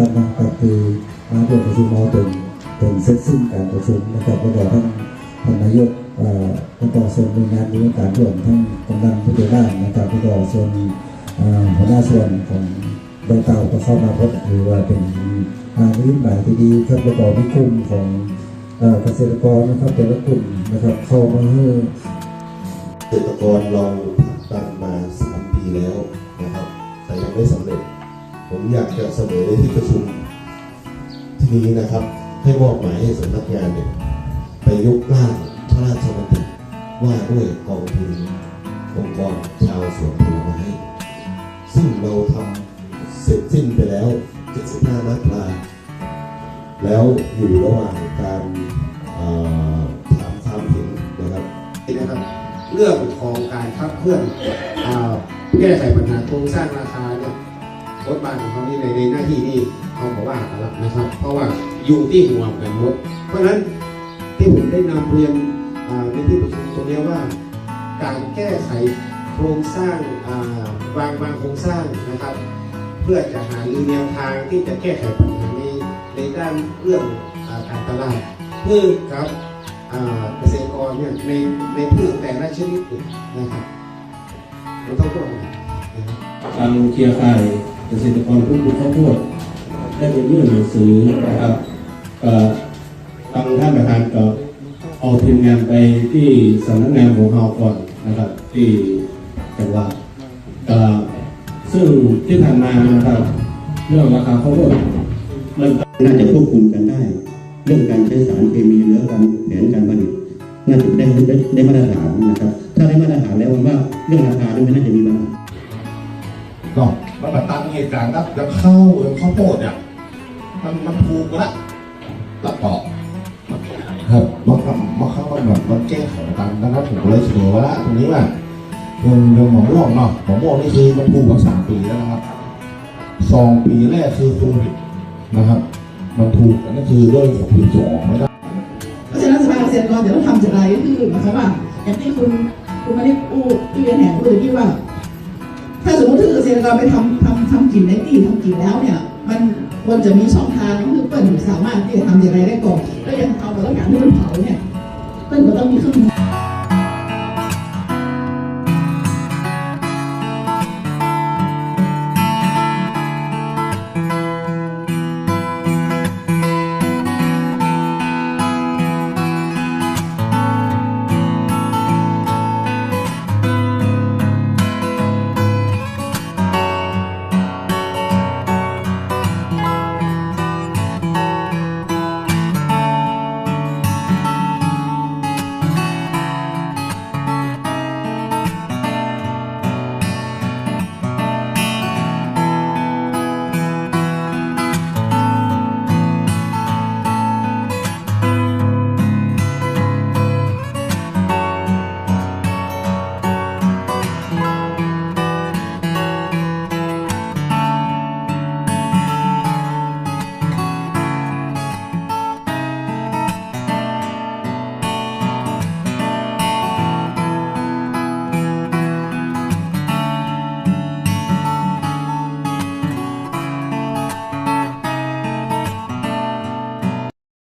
คือมาร่วมประชุมเอาถึงถึงเสร็จสิ้นการประชุมนะครับแล้วก็ท่านท่านนายกเอ่อแล้วก็ส่วนหน่วยงานมีการร่วมทั้งกำนันผู้ใหญ่บ้านนะครับแล้วก็ส่วนหัวหน้าส่วนของโดยเก่าก็เข้ามาพบถือว่าเป็นงานวิบัติที่ดีครับแล้วก็วิคุมของเกษตรกรนะครับแต่ละกลุ่มนะครับเข้ามาให้เกษตรกรเราผลักดันมาสามปีแล้วนะครับ แต่ยังไม่สำเร็จ ผมอยากจะเสนอในที่ประชุมที่นี้นะครับ ให้มอบหมายให้สำนักงานเนี่ยไปยกร่างพระราชบัญญัติว่าด้วยกองทุนองค์กรชาวสวนผลไม้ซึ่งเราทำเสร็จสิ้นไปแล้ว 75 มาตรา แล้วอยู่ระหว่างการถามความเห็นนะครับนะครับเรื่องของการขับเคลื่อนอ่าแก้ไขปัญหาโครงสร้างราคาเนี่ย บทบาทของเขาในในหน้าที่นี่เขาบอกว่าอะไรนะครับ เพราะว่าอยู่ที่หัวกันหมด เพราะฉะนั้นที่ผมได้นำเรียนในที่ประชุมตรงนี้ว่า การแก้ไขโครงสร้างวางวางโครงสร้างนะครับ เพื่อจะหาแนวทางที่จะแก้ไขปัญหาในในด้านเรื่องอาการตลาดเพื่อครับเกษตรกรเนี่ยในในพืชแต่ละชนิดนะครับมันต้องพูดอะไรนะครับทางเครือข่าย เกษตรกรผู้ปลูกข้าวโพดได้ไปยื่นหนังสือนะครับทางท่านประธานก็เอาทีมงานไปที่สำนักงานของเราก่อนนะครับที่จังหวัดซึ่งที่ผ่านมานะครับ เรื่องราคาข้าวโพดมันน่าจะควบคุมกันได้ เรื่องการใช้สารเคมีหรือการแผนการผลิตน่าจะได้ได้มาตรฐานนะครับ ถ้าได้มาตรฐานแล้วว่าเรื่องราคาไม่น่าจะมีปัญหา ก็มันมาตั้งเหตุการณ์แล้วแล้วเข้าเข้าโพดเนี่ยมันมันถูกละแล้วก็ครับมันมันเข้ามันแบบมันแก้ไขตามนั้นผมเลยเสนอว่าละตรงนี้ว่าเรื่องเรื่องหมอม่วงเนาะหมอม่วงนี่คือมันถูกมาสามปีแล้วนะครับสองปีแรกคือโควิดนะครับ มันถูกอันนั้นคือเรื่องของปีสองไม่ได้เพราะฉะนั้นสภาเกษตรกรจะต้องทำอย่างไรก็คือหมายความว่าอย่างที่คุณคุณมาได้พูดที่เรียนแห่งพูดที่ว่า ถ้าสมมติถ้าเกษตรกรไปทำทำทำกินในที่ทำกินแล้วเนี่ย มันควรจะมีช่องทางคือเปิ้ลสามารถที่จะทำอย่างไรได้ก่อนแล้วยังเอาแต่ละกางที่มันเผาเนี่ยเปิ้ลก็ต้องมีเครื่องมือ